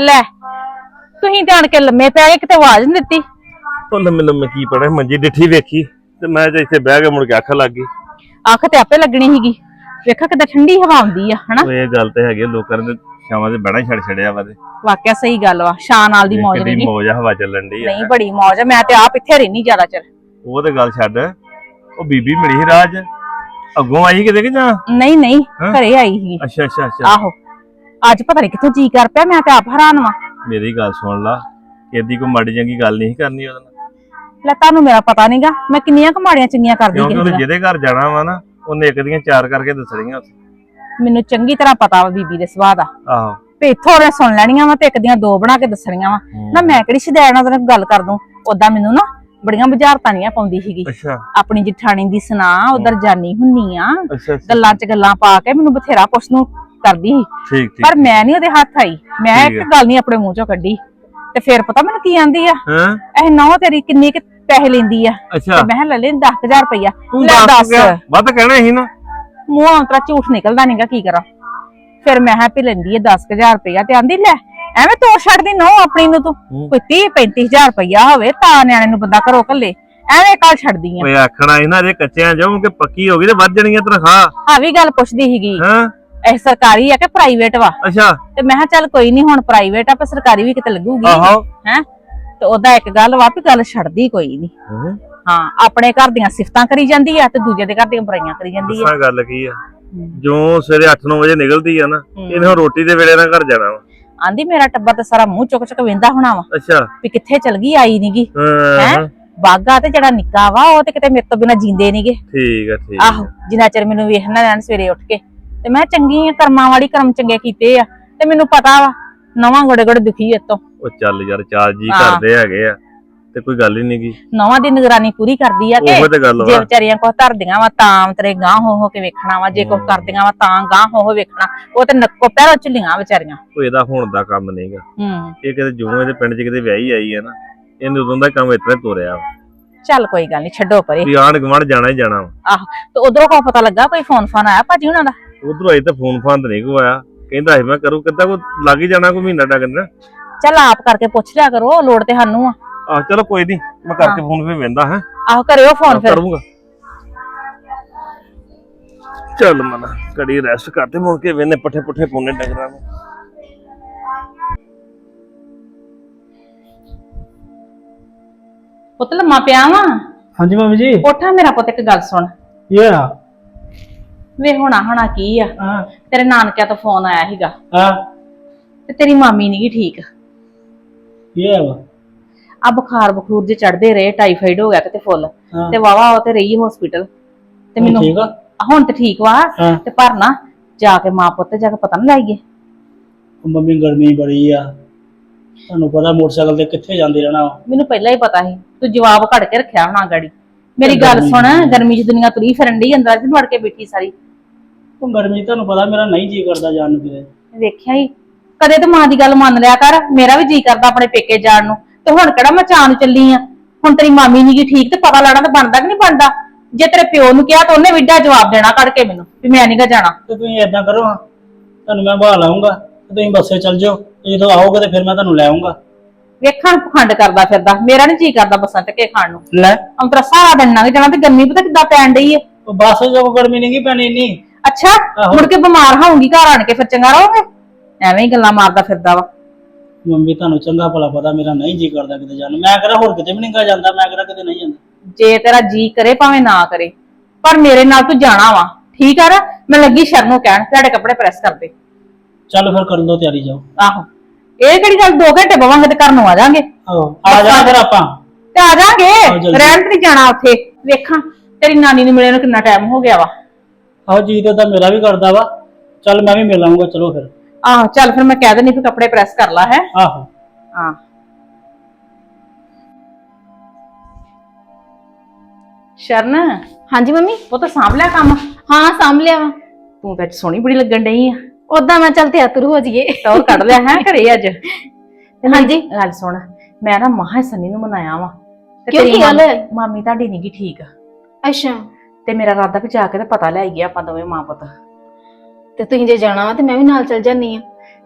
ਲੈ ਤੁਸੀਂ ਧਿਆਨ ਕੇ ਲੰਮੇ ਪੈ ਗਏ ਕਿਤੇ ਆਵਾਜ਼ ਨਹੀਂ ਦਿੱਤੀ। ਉਹ ਲੰਮੇ ਲੰਮੇ ਕੀ ਪੜਾ ਮੰਜੀ ਡਿੱਠੀ ਵੇਖੀ ਤੇ ਮੈਂ ਜੇ ਇੱਥੇ ਬਹਿ ਕੇ ਮੁੜ ਕੇ ਅੱਖ ਲੱਗ ਗਈ। ਅੱਖ ਤੇ ਆਪੇ ਲੱਗਣੀ ਸੀਗੀ। ਵੇਖਾ ਕਿਤੇ ਠੰਡੀ ਹਵਾ ਆਉਂਦੀ ਆ ਹਨਾ? ਉਹ ਇਹ ਗੱਲ ਤੇ ਹੈਗੀ ਆ, ਲੋਕਾਂ ਨੇ ਸ਼ਾਮਾਂ ਦੇ ਬਹਿਣਾ ਹੀ ਛੱਡ ਛੜਿਆ ਵਾ ਤੇ। ਵਾਕਿਆ ਸਹੀ ਗੱਲ ਵਾ ਸ਼ਾਨ ਨਾਲ ਦੀ ਮੌਜ ਕਿੰਨੀ ਨਹੀਂ ਮੌਜ ਆ, ਹਵਾ ਚੱਲਣ ਦੀ ਨਹੀਂ ਬੜੀ ਮੌਜ ਆ ਮੈਂ ਤੇ ਆਪ ਇੱਥੇ ਰਹਿਣੀ ਜ਼ਿਆਦਾ ਚਿਰ। ਉਹ ਤੇ ਗੱਲ ਛੱਡ ਉਹ ਬੀਬੀ ਮਿਲੀ ਸੀ ਰਾਜ। ਅੱਗੋਂ ਆਈ ਕਿਤੇ ਕਿ ਜਾਂ? ਨਹੀਂ ਨਹੀਂ ਹਾਂ? ਘਰੇ ਆਈ ਸੀ ਅੱਛਾ ਅੱਛਾ ਅੱਛਾ। ਆਹੋ। ਅੱਜ ਪਤਾ ਨਹੀਂ ਕਿੱਥੋਂ ਜੀ ਕਰ ਪਿਆ ਮੈਂ ਤੇ ਆਪ ਹੈਰਾਨ ਵਾਂ। ਮੇਰੀ ਗੱਲ ਸੁਣ ਲਾ ਇਹਦੀ ਕੋਈ ਮਾੜੀ ਚੰਗੀ ਗੱਲ ਨਹੀਂ ਕਰਨੀ ਉਹਦੇ ਨਾਲ। ਲੈ ਤੁਹਾਨੂੰ ਮੇਰਾ ਪਤਾ ਨਹੀਂਗਾ ਮੈਂ ਕਿੰਨੀਆਂ ਕਮਾੜੀਆਂ ਚੰਗੀਆਂ ਕਰਦੀ ਕਿਉਂਕਿ ਉਹਨੇ। ਜਿਹਦੇ ਘਰ ਜਾਣਾ ਵਾ ਨਾ ਉਹਨੇ ਇੱਕ ਦੀਆਂ ਚਾਰ ਕਰਕੇ ਦੱਸਣੀਆਂ ਉੱਥੇ। ਮੈਨੂੰ ਚੰਗੀ ਤਰ੍ਹਾਂ ਪਤਾ ਵਾ ਬੀਬੀ ਦੇ ਸੁਭਾਅ ਦਾ। ਆਹੋ। ਤੇ ਇੱਥੋਂ ਉਹਨੇ ਸੁਣ ਲੈਣੀਆਂ ਵਾ ਤੇ ਇੱਕ ਦੀਆਂ ਦੋ ਬਣਾ ਕੇ ਦੱਸਣੀਆਂ ਵਾ। ਨਾ ਮੈਂ ਕਿਹੜੀ ਸ਼ਦੈਣ ਨਾਲ ਤੈਨੂੰ ਗੱਲ ਕਰ ਦੂੰ? ਉਦਾਂ ਮੈਨੂੰ ਨਾ ਬੜੀਆਂ ਬੁਝਾਰਤਾਂ ਨਹੀਂ ਪਾਉਂਦੀ ਸੀਗੀ। ਅੱਛਾ। ਆਪਣੀ ਜਠਾਣੀ ਦੀ ਸੁਣਾ ਉਧਰ ਜਾਨੀ ਹੁੰਨੀ ਆ। ਅੱਛਾ ਅੱਛਾ। ਗੱਲਾਂ 'ਚ ਗੱਲਾਂ ਪਾ ਕੇ ਮੈਨੂੰ ਬਥੇਰਾ ਕੁਛ ਨੂੰ ਕਰਦੀ ਸੀ। ਠੀਕ ਠੀਕ। ਪਰ ਮੈਂ ਨਹੀਂ ਉਹਦੇ ਹੱਥ ਆਈ। ਮੈਂ ਠੀਕ ਇੱਕ ਹੈ। ਗੱਲ ਨਹੀਂ ਆਪਣੇ ਮੂੰਹ ਚੋਂ ਕੱਢੀ। ਤੇ ਫਿਰ ਪਤਾ ਮੈਨੂੰ ਕੀ ਆਂਦੀ ਆ? ਹਾਂ? ਇਹ ਨੌ ਤੇਰੀ ਕਿੰਨੇ ਕਿ ਪੈਸੇ ਲੈਂਦੀ ਆ? ਅੱਛਾ। ਤੇ ਮੈਂ ਕਿਹਾ ਲੈ ਲੈ 10000 ਰੁਪਇਆ ਤੂੰ ਲੈ ਦੱਸ ਦੱਸ। ਵੱਧ ਕਹਿਣਾ ਸੀ ਨਾ। ਮੂੰਹ ਅੰਤਰਾ ਝੂਠ ਨਿਕਲਦਾ ਨਹੀਂਗਾ ਕੀ ਕਰਾਂ? ਫਿਰ ਮੈਂ ਵੀ ਲੈਂਦੀ ਆ 10000 ਰੁਪਇਆ ਤੇ ਆਂਦੀ ਲੈ ਐਵੇਂ ਤੂੰ ਛੱਡਦੀ ਨੋ ਆਪਣੀ ਨੂੰ ਤੂੰ। ਹੂੰ। ਕੋਈ 30 35000 ਰੁਪਇਆ ਹੋਵੇ ਤਾਂ ਨਿਆਣੇ ਨੂੰ ਬੰਦਾ ਘਰੋਂ ਘੱਲੇ। ਐਵੇਂ ਕੱਲ ਛੱਡਦੀ ਆ? ਓਏ ਆਖਣਾ ਸੀ ਨਾ ਜੇ ਕੱਚਿਆਂ ਜਾਉਂ ਕਿ ਪੱਕੀ ਹੋ ਗਈ ਤੇ ਵੱਧ ਤਨਖਾਹ। ਆ ਵੀ ਗੱਲ ਪੁੱਛਦੀ ਸੀਗੀ। ਹਾਂ? ਇਹ ਸਰਕਾਰੀ ਆ ਕਿ ਪ੍ਰਾਈਵੇਟ ਵਾ? ਅੱਛਾ। ਤੇ ਮੈਂ ਕਿਹਾ ਚੱਲ ਕੋਈ ਨਹੀਂ ਹੁਣ ਪ੍ਰਾਈਵੇਟ ਆ ਪਰ ਸਰਕਾਰੀ ਵੀ ਕਿਤੇ ਲੱਗੂਗੀ। ਆਹੋ। ਹੈ? ਤੇ ਉਹਦਾ ਇੱਕ ਗੱਲ ਵਾ ਵੀ ਗੱਲ ਛੱਡਦੀ ਕੋਈ ਨਹੀਂ ਹਾਂ। ਆਪਣੇ ਘਰ ਦੀਆਂ ਸਿਫਤਾਂ ਕਰੀ ਜਾਂਦੀ ਆ ਤੇ ਦੂਜੇ ਦੇ ਘਰ ਦੀਆਂ ਬੁਰਾਈਆਂ ਕਰੀ ਜਾਂਦੀ ਆ। ਦੱਸਾਂ ਗੱਲ ਕੀ ਆ। ਜੋ ਸਵੇਰੇ 8-9 ਵਜੇ ਨਿਕਲਦੀ ਆ ਨਾ। ਇਹਨੇ ਹੁਣ ਰੋਟੀ ਦੇ ਵੇਲੇ ਨਾਲ ਘਰ ਜਾਣਾ ਵਾ। ਆਂਦੀ ਮੇਰਾ ਟੱਬਰ ਤੇ ਸਾਰਾ ਮੂੰਹ ਚੁੱਕ ਚੁੱਕ ਵੇਂਦਾ ਹੋਣਾ ਵਾ ਅੱਛਾ। ਵੀ ਕਿੱਥੇ ਚਲ ਗਈ ਆਈ ਨੀਗੀ ਹਾਂ। ਹੈ? ਬਾਗਾ ਤੇ ਜਿਹੜਾ ਨਿੱਕਾ ਵਾ ਉਹ ਤੇ ਕਿਤੇ ਮੇਰੇ ਤੋਂ ਬਿਨਾ ਜਿੰਦੇ ਨਹੀਂਗੇ ਠੀਕ ਆ ਠੀਕ ਆਹੋ ਜਿੰਨਾ ਚਿਰ ਮੈਨੂੰ ਵੇਖਣਾ ਰਹਿਣ ਸਵੇਰੇ ਉੱਠ ਕੇ। ਤੇ ਮੈਂ ਚੰਗੀ ਆ ਕਰਮਾਂ ਵਾਲੀ ਕਰਮ ਚੰਗੇ ਕੀਤੇ ਆ। ਤੇ ਮੈਨੂੰ ਪਤਾ ਵਾ ਨਵਾਂ ਗੋੜੇ ਗੋੜੇ ਦੁਖੀ ਇਤੋਂ ਉਹ ਚੱਲ ਯਾਰ ਚਾਰ ਜੀ ਹਾਂ। ਕਰਦੇ ਹੈਗੇ ਆ ਤੇ ਕੋਈ ਗੱਲ ਹੀ ਨਹੀਂਗੀ ਨਵਾਂ ਦੀ ਨਿਗਰਾਨੀ ਪੂਰੀ ਕਰਦੀ ਆ ਉਹ ਤੇ ਗੱਲ ਜੇ ਵਾ ਵਿਚਾਰੀਆਂ ਕੋ ਧਰਦੀਆਂ ਵਾ ਤਾਂ ਤੇਰੇ ਗਾਂ ਹੋ ਹੋ ਕੇ ਵੇਖਣਾ ਵਾ ਜੇ ਕੋ ਕਰਦੀਆਂ ਵਾ ਤਾਂ ਗਾਂ ਹੋ ਹੋ ਵੇਖਣਾ। ਉਹ ਤੇ ਨੱਕੋ ਪੈਰੋਂ ਝੁੱਲੀਆਂ ਵਿਚਾਰੀਆਂ। ਕੋਈ ਇਹਦਾ ਹੁਣ ਦਾ ਕੰਮ ਨਹੀਂਗਾ। ਹੂੰ। ਇਹ ਕਿਤੇ ਜਿਉਂ ਇਹਦੇ ਪਿੰਡ 'ਚ ਕਿਤੇ ਵਿਆਹੀ ਆਈ ਹੈ ਨਾ ਇਹਨੇ ਉਦੋਂ ਦਾ ਕੰਮ ਇਤਨਾ ਤੋਰਿਆ ਵਾ। ਚੱਲ ਕੋਈ ਗੱਲ ਨਹੀਂ ਛੱਡੋ ਪਰੇ। ਵੀ ਆਂਢ ਗੁਆਂਢ ਜਾਣਾ ਹੀ ਜਾਣਾ ਵਾ। ਆਹ ਤੇ ਉਧਰੋਂ ਕੋ ਪਤਾ ਲੱਗਾ ਕੋਈ ਫੋਨ ਫਾਨ ਆਇਆ ਭਾਜੀ ਉਹਨਾਂ ਦਾ? ਉਧਰੋਂ ਅਜੇ ਤਾਂ ਫੋਨ ਤੇ ਨਹੀਂ ਕੋ ਆਇਆ ਕਹਿੰਦਾ ਸੀ ਮੈਂ ਕਰੂ ਕਿੱਦਾਂ ਕੋ ਲੱਗ ਹੀ ਜਾਣਾ ਕੋਈ ਮਹੀਨਾ ਟੱਕ ਨਾ? ਚੱਲ ਆਪ ਕਰਕੇ ਪੁੱਛ ਲਿਆ ਕਰੋ ਲੋੜ ਤੇ ਸਾਨੂੰ ਆ। ਆਹ ਚਲੋ ਕੋਈ ਨਹੀਂ ਮੈਂ ਕਰਕੇ ਫੋਨ ਫੇ ਵੇਂਦਾ ਹੈ। ਆਹੋ ਕਰਿਓ ਫੋਨ ਫਿਰ। ਕਰੂੰਗਾ। ਚੱਲ ਮਨਾ ਕੜੀ ਰੈਸਟ ਕਰਦੇ ਮੁੜ ਕੇ ਵੇਨੇ ਪੱਠੇ ਪੁੱਠੇ ਪਾਉਣੇ ਡੰਗਰਾਂ ਨੂੰ। ਪੁੱਤ ਲੰਮਾ ਪਿਆ ਵਾ। ਹਾਂਜੀ ਮੰਮੀ ਜੀ। ਉੱਠਾ ਮੇਰਾ ਪੁੱਤ ਇੱਕ ਗੱਲ ਸੁਣ। ਆ ਵੇ ਹੋਣਾ ਹੋਣਾ ਕੀ ਆ? ਹਾਂ। ਤੇਰੇ ਨਾਨਕਿਆਂ ਤੋਂ ਫੋਨ ਆਇਆ ਸੀਗਾ। ਹਾਂ। ਤੇ ਤੇਰੀ ਮਾਮੀ ਨਹੀਂ ਠੀਕ? ਇਹ ਆ ਵਾ? ਆ ਬੁਖਾਰ ਬਖੂਰ ਜੇ ਚੜਦੇ ਰਹੇ ਟਾਈਫਾਈਡ ਹੋ ਗਿਆ ਕਿਤੇ ਫੁੱਲ। ਹਾਂ। ਤੇ ਵਾਵਾ ਉਹ ਤੇ ਰਹੀ ਹਸਪੀਟਲ ਤੇ ਹੁਣ ਮੈਨੂੰ ਠੀਕ ਆ? ਹੁਣ ਤੇ ਠੀਕ ਵਾ। ਹਾਂ। ਤੇ ਪਰ ਨਾ ਜਾ ਕੇ ਮਾਂ ਪੁੱਤ ਜਾ ਕੇ ਪਤਾ ਨਾ ਲਾਈਏ ਮੰਮੀ ਗਰਮੀ ਬੜੀ ਆ। ਤੁਹਾਨੂੰ ਪਤਾ ਮੋਟਰਸਾਈਕਲ ਤੇ ਕਿੱਥੇ ਜਾਂਦੇ ਰਹਿਣਾ ਵਾ। ਮੈਨੂੰ ਪਹਿਲਾਂ ਹੀ ਪਤਾ ਸੀ। ਤੂੰ ਜਵਾਬ ਘੜ ਕੇ ਰੱਖਿਆ ਹੋਣਾ ਗਾੜੀ। ਮੇਰੀ ਗੱਲ ਸੁਣ ਗਰਮੀ 'ਚ ਦੁਨੀਆ ਤੁਰੀ ਫਿਰਨ ਡਈ ਅੰਦਰ ਵੜ ਕੇ ਬੈਠੀ ਸਾਰੀ। ਉਹ ਗਰਮੀ ਤੁਹਾਨੂੰ ਪਤਾ ਮੇਰਾ ਨਹੀਂ ਜੀ ਕਰਦਾ ਜਾਣ ਨੂੰ ਕਿਤੇ। ਵੇਖਿਆ ਹੀ ਕਦੇ ਤੇ ਮਾਂ ਦੀ ਗੱਲ ਮੰਨ ਲਿਆ ਕਰ ਮੇਰਾ ਵੀ ਜੀ ਕਰਦਾ ਆਪਣੇ ਪੇਕੇ ਜਾਣ ਨੂੰ। ਤੇ ਹੁਣ ਕਿਹੜਾ ਮੈਂ ਨੂੰ ਚੱਲੀ ਆ? ਹੁਣ ਤੇਰੀ ਮਾਮੀ ਨੀ ਗੀ ਠੀਕ ਤੇ ਪਤਾ ਲੈਣਾ ਤਾਂ ਬਣਦਾ ਕਿ ਨਹੀਂ ਬਣਦਾ? ਜੇ ਤੇਰੇ ਪਿਓ ਨੂੰ ਕਿਹਾ ਤਾਂ ਉਹਨੇ ਵਿਡਾ ਜਵਾਬ ਦੇਣਾ ਕੱਢ ਕੇ ਮੈਨੂੰ ਵੀ ਮੈਂ ਨਹੀਂਗਾ ਜਾਣਾ। ਤੇ ਤੁਸੀਂ ਏਦਾਂ ਕਰੋ ਹਾਂ। ਤੁਹਾਨੂੰ ਮੈਂ ਬਾਹਰ ਲਾਉਂਗਾ ਤੇ ਤੁਸੀਂ ਬੱਸੇ ਚੱਲ ਜਾਓ। ਤੇ ਜਦੋਂ ਆਓਗੇ ਤੇ ਫਿਰ ਮੈਂ ਤੁਹਾਨੂੰ ਲੈ ਆਉਂਗਾ ਵੇਖਣ ਪਖੰਡ ਕਰਦਾ ਫਿਰਦਾ। ਮੇਰਾ ਨੀ ਜੀ ਕਰਦਾ ਬੱਸਾਂ ਟਕੇ ਖਾਣ ਨੂੰ। ਲੈ। ਅੰਤਰਾ ਸਾਰਾ ਦਿਨ ਲੰਘ ਜਾਣਾ ਤੇ ਗਰਮੀ ਪਤਾ ਕਿੱਦਾਂ ਪੈਣ ਡਈ ਏ? ਉਹ ਬੱਸ ਜੋ ਗਰਮੀ ਨਹੀਂ ਪੈਣੀ ਇੰਨੀ। ਅੱਛਾ ਆਹੋ। ਮੁੜ ਕੇ ਬਿਮਾਰ ਹੋਊਂਗੀ ਘਰ ਆਣ ਕੇ ਫਿਰ ਚੰਗਾ ਰਹੋਗੇ? ਐਵੇਂ ਹੀ ਗੱਲਾਂ ਮਾਰਦਾ ਫਿਰਦਾ ਵਾ। ਮੰਮੀ ਤੁਹਾਨੂੰ ਚੰਗਾ ਭਲਾ ਪਤਾ ਮੇਰਾ ਨਹੀਂ ਜੀ ਕਰਦਾ ਕਿਤੇ ਜਾਣ ਨੂੰ। ਮੈਂ ਕਿਹੜਾ ਹੋਰ ਕਿਤੇ ਵੀ ਨਹੀਂ ਗਾ ਜਾਂਦਾ ਮੈਂ ਕਿਹੜਾ ਕਿਤੇ ਨਹੀਂ ਜਾਂਦਾ। ਜੇ ਤੇਰਾ ਜੀ ਕਰੇ ਭਾਵੇਂ ਨਾ ਕਰੇ। ਪਰ ਮੇਰੇ ਨਾਲ ਤੂੰ ਜਾਣਾ ਵਾ। ਠੀਕ ਆ ਨਾ? ਮੈਂ ਲੱਗੀ ਸ਼ਰਨ ਨੂੰ ਕਹਿਣ ਤੁਹਾਡੇ ਕੱਪੜੇ ਪ੍ਰੈਸ ਕਰ ਦੇ ਚੱਲ ਫਿਰ ਕਰ ਲਓ ਤਿਆਰੀ ਜਾਓ। ਆਹੋ। ਇਹ ਕਿਹੜੀ ਗੱਲ 2 ਘੰਟੇ ਬਵਾਂਗੇ ਤੇ ਘਰ ਨੂੰ ਆ ਜਾਾਂਗੇ? ਆਹੋ ਆ ਜਾਣਾ ਫਿਰ ਆਪਾਂ। ਤੇ ਆ ਜਾਾਂਗੇ। ਜਲਦੀ। ਰਹਿਣ ਤੇ ਨੀ ਜਾਣਾ ਉੱਥੇ। ਵੇਖਾਂ ਤੇਰੀ ਨਾਨੀ ਨੂੰ ਮਿਲੇ ਨੂੰ ਕਿੰਨਾ ਟਾਈਮ ਹੋ ਗਿਆ ਵਾ। ਆਹੋ ਜੀ ਤੇ ਤਾਂ ਮੇਰਾ ਵੀ ਕਰਦਾ ਵਾ। ਚੱਲ ਮੈਂ ਵੀ ਮਿਲ ਆਉਂਗਾ ਚਲੋ ਫਿਰ। ਆਹੋ ਚੱਲ ਫਿਰ ਮੈਂ ਕਹਿ ਦਿੰਦੀ ਫਿਰ ਕੱਪੜੇ ਪ੍ਰੈਸ ਕਰ ਲਾ ਹੈ। ਆਹੋ। ਹਾਂ। ਸ਼ਰਨ? ਹਾਂਜੀ ਮੰਮੀ? ਉਹ ਤਾਂ ਸਾਂਭ ਲਿਆ ਕੰਮ? ਹਾਂ ਸਾਂਭ ਲਿਆ ਵਾ। ਤੂੰ ਤਾਂ ਅੱਜ ਸੋਹਣੀ ਬੜੀ ਲੱਗਣ ਡਈ ਆ। ਉਦਾਂ ਮੈਂ ਚੱਲ ਤਿਆਤਰ ਹੋ ਜਾਈਏ। ਟੌਰ ਕੱਢ ਲਿਆ ਹੈ ਘਰੇ ਅੱਜ। ਤੇ ਹਾਂਜੀ। ਗੱਲ ਸੁਣ। ਮੈਂ ਨਾ ਮਹਾ ਸੰਨੀ ਨੂੰ ਮਨਾਇਆ ਵਾ। ਤੇ ਕਿਉਂ ਕੀ ਗੱਲ ਮਾਮੀ- ਹੈ? ਮਾਮੀ ਤੁਹਾਡੀ ਨੀ ਗੀ ਠੀਕ ਅੱਛਾ। ਤੇ ਮੇਰਾ ਰਾਦਾ ਵੀ ਜਾ ਕੇ ਤੇ ਪਤਾ ਲੈ ਆਈਏ ਆਪਾਂ ਦੋਵੇਂ ਮਾਂ ਪੁੱਤ। ਤੇ ਤੁਸੀਂ ਜੇ ਜਾਣਾ ਵਾ ਤੇ ਮੈਂ ਵੀ ਨਾਲ ਚੱਲ ਜਾਨੀ ਆ।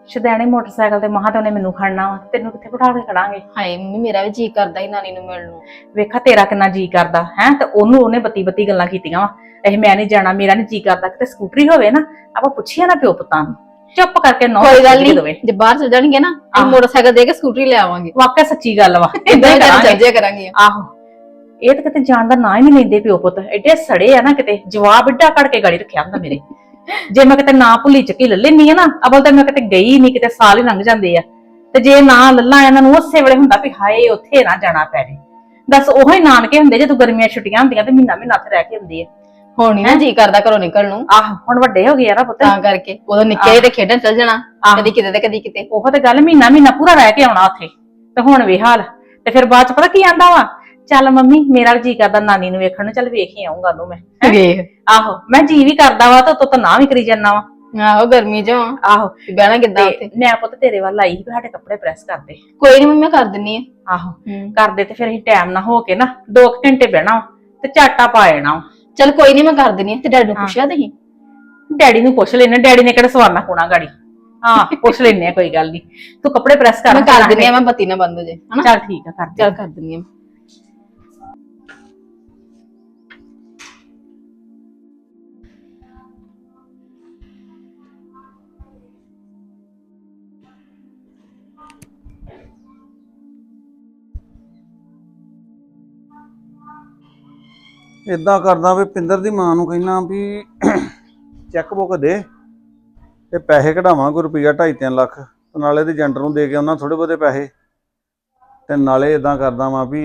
ਸ਼ਦੈਣੇ ਮੋਟਰਸਾਈਕਲ ਤੇ ਮਹਾਂ ਤੇ ਉਹਨੇ ਮੈਨੂੰ ਖੜਨਾ ਵਾ ਤੈਨੂੰ ਕਿੱਥੇ ਬਿਠਾ ਕੇ ਖੜਾਂਗੇ? ਹਾਏ ਮੰਮੀ ਮੇਰਾ ਵੀ ਜੀ ਕਰਦਾ ਹੀ ਨਾਨੀ ਨੂੰ ਮਿਲਣ ਨੂੰ। ਵੇਖਾ ਤੇਰਾ ਕਿੰਨਾ ਜੀ ਕਰਦਾ ਹੈ? ਤੇ ਉਹਨੂੰ ਉਹਨੇ ਬੱਤੀ ਬੱਤੀ ਗੱਲਾਂ ਕੀਤੀਆਂ ਵਾ। ਇਹ ਮੈਂ ਨਹੀਂ ਜਾਣਾ ਮੇਰਾ ਨਹੀਂ ਜੀ ਕਰਦਾ ਕਿਤੇ ਸਕੂਟਰੀ ਹੋਵੇ ਨਾ ਆਪਾਂ ਪੁੱਛੀਏ ਨਾ ਪਿਓ ਪੁੱਤਾਂ ਨੂੰ। ਚੁੱਪ ਕਰਕੇ ਨੌ ਕੋਈ ਗੱਲ ਨਹੀਂ ਜੇ ਬਾਹਰ ਚਲ ਜਾਣਗੇ ਨਾ ਅਸੀਂ। ਮੋਟਰਸਾਈਕਲ ਦੇ ਕੇ ਸਕੂਟਰੀ ਲੈ ਆਵਾਂਗੇ। ਵਾਕਿਆ ਸੱਚੀ ਗੱਲ ਵਾ। ਇਦਾਂ ਹੀ। ਚੱਲ ਕਰਾਂਗੇ। ਆਹੋ। ਇਹ ਤਾਂ ਕਿਤੇ ਜਾਣ ਦਾ ਨਾਂ ਹੀ ਨਹੀਂ ਲੈਂਦੇ ਪਿਓ ਪੁੱਤ। ਐਡੇ ਸੜੇ ਆ ਨਾ ਕਿਤੇ। ਜਵਾਬ ਏਡਾ ਕੱਢ ਕੇ ਗਾੜੀ ਰੱਖਿਆ ਹੁੰਦਾ ਮੇਰੇ। ਜੇ ਮੈਂ ਕਿਤੇ ਨਾ ਭੁੱਲੀ ਚੱਕੀ ਲੈ ਲੈਣੀ ਆ ਨਾ ਅਬਲ ਤਾਂ ਮੈਂ ਕਿਤੇ ਗਈ ਨਹੀਂ ਕਿਤੇ ਸਾਲ ਹੀ ਲੰਘ ਜਾਂਦੇ ਆ। ਤੇ ਜੇ ਨਾ ਲੱਲਾ ਇਹਨਾਂ ਨੂੰ ਉਸੇ ਵੇਲੇ ਹੁੰਦਾ ਵੀ ਹਾਏ ਉੱਥੇ ਨਾ ਜਾਣਾ ਪੈ ਜੇ। ਦੱਸ ਉਹੋ ਹੀ ਨਾਨਕੇ ਹੁੰਦੇ ਜੇ ਤੂੰ ਗਰਮੀਆਂ ਛੁੱਟੀਆਂ ਹੁੰਦੀਆਂ ਤੇ ਮਹੀਨਾ ਮਹੀਨਾ ਉੱਥੇ ਰਹਿ ਕੇ ਹੁੰਦੀ ਆ। ਹੁਣ ਹੀ ਨਾ ਜੀ ਕਰਦਾ ਘਰੋਂ ਨਿਕਲਣ ਨੂੰ। ਆਹ ਹੁਣ ਵੱਡੇ ਹੋ ਗਏ ਆ ਨਾ ਪੁੱਤ। ਤਾਂ ਕਰਕੇ ਉਦੋਂ ਨਿੱਕੇ ਜਿਹੇ ਤੇ ਖੇਡਣ ਚੱਲ ਜਾਣਾ। ਕਦੀ ਕਿਤੇ ਤੇ ਕਦੀ ਕਿਤੇ। ਉਹ ਤੇ ਗੱਲ ਮਹੀਨਾ ਮਹੀਨਾ ਪੂਰਾ ਰਹਿ ਕੇ ਆਉਣਾ ਉੱਥੇ। ਤੇ ਹੁਣ ਵੀ ਹਾਲ ਤੇ ਫਿਰ ਬਾਅਦ ਚ ਪਤਾ ਕੀ ਆਂਦਾ ਵਾ? ਚੱਲ ਮੰਮੀ ਮੇਰਾ ਵੀ ਜੀ ਕਰਦਾ ਨਾਨੀ ਨੂੰ ਵੇਖਣ ਨੂੰ ਚੱਲ ਵੇਖ ਹੀ ਆਉਂਗਾ ਉਹਨੂੰ ਮੈਂ ਹੈਂ? ਵੇਖ। ਆਹੋ ਮੈਂ ਜੀ ਵੀ ਕਰਦਾ ਵਾ ਤਾਂ ਤੂੰ ਤਾਂ ਨਾ ਵੀ ਕਰੀ ਜਾਂਦਾ ਵਾ। ਆਹੋ ਗਰਮੀ ਚ। ਆਹੋ ਵੀ ਬਹਿਣਾ ਕਿੱਦਾਂ ਤੇ ਉੱਥੇ? ਮੈਂ ਪੁੱਤ ਤੇਰੇ ਵੱਲ ਆਈ ਸੀ ਵੀ ਸਾਡੇ ਕੱਪੜੇ ਪ੍ਰੈਸ ਕਰਦੇ। ਕੋਈ ਨਹੀਂ ਮੈਂ ਕਰ ਦਿੰਨੀ ਆ। ਆਹੋ ਕਰਦੇ ਤੇ ਫਿਰ ਅਸੀਂ ਟਾਈਮ ਨਾ ਹੋ ਕੇ ਨਾ 2 ਘੰਟੇ ਬਹਿਣਾ ਵਾ ਤੇ ਝਾਟਾ ਪਾ ਜਾਣਾ ਵਾ। ਚਲ ਕੋਈ ਨਹੀਂ ਮੈਂ ਕਰ ਦਿੰਨੀ ਆ ਤੇ ਡੈਡੀ ਨੂੰ ਪੁੱਛਿਆ ਤੁਸੀਂ? ਡੈਡੀ ਨੂੰ ਪੁੱਛ ਲੈਣਾ ਡੈਡੀ ਨੇ ਕਿਹੜਾ ਸਵਾਰਨਾ ਕੋਣਾ ਗਾੜੀ। ਹਾਂ ਪੁੱਛ ਲੈਨੇ ਆ ਕੋਈ ਗੱਲ ਨਹੀਂ ਤੂੰ ਕੱਪੜੇ ਪ੍ਰੈਸ ਕਰ ਮੈਂ ਕਰ ਦਿੰਨੀ ਆ ਮੈਂ ਬੱਤੀ ਨਾ ਬੰਦ ਹੋ ਜੇ ਹਨਾ? ਚੱਲ ਠੀਕ ਆ ਕਰ ਦੇ। ਚਲ ਕਰ ਦਿੰਨੀ ਆ ਇਦਾਂ ਕਰਦਾ ਵੀ ਪਿੰਦਰ ਦੀ ਮਾਂ ਨੂੰ ਕਹਿਣਾ ਵੀ ਚੈੱਕ ਬੁੱਕ ਦੇ ਤੇ ਪੈਸੇ ਕਢਾਵਾਂ ਕੋਈ ਰੁਪਈਆ 2.5 ਲੱਖ ਤੇ ਨਾਲੇ ਤੇ ਏਜੰਟ ਨੂੰ ਦੇ ਕੇ ਉਹਨਾਂ ਥੋੜੇ ਬਹੁਤੇ ਪੈਸੇ। ਤੇ ਨਾਲੇ ਇਦਾਂ ਕਰਦਾ ਵਾਂ ਵੀ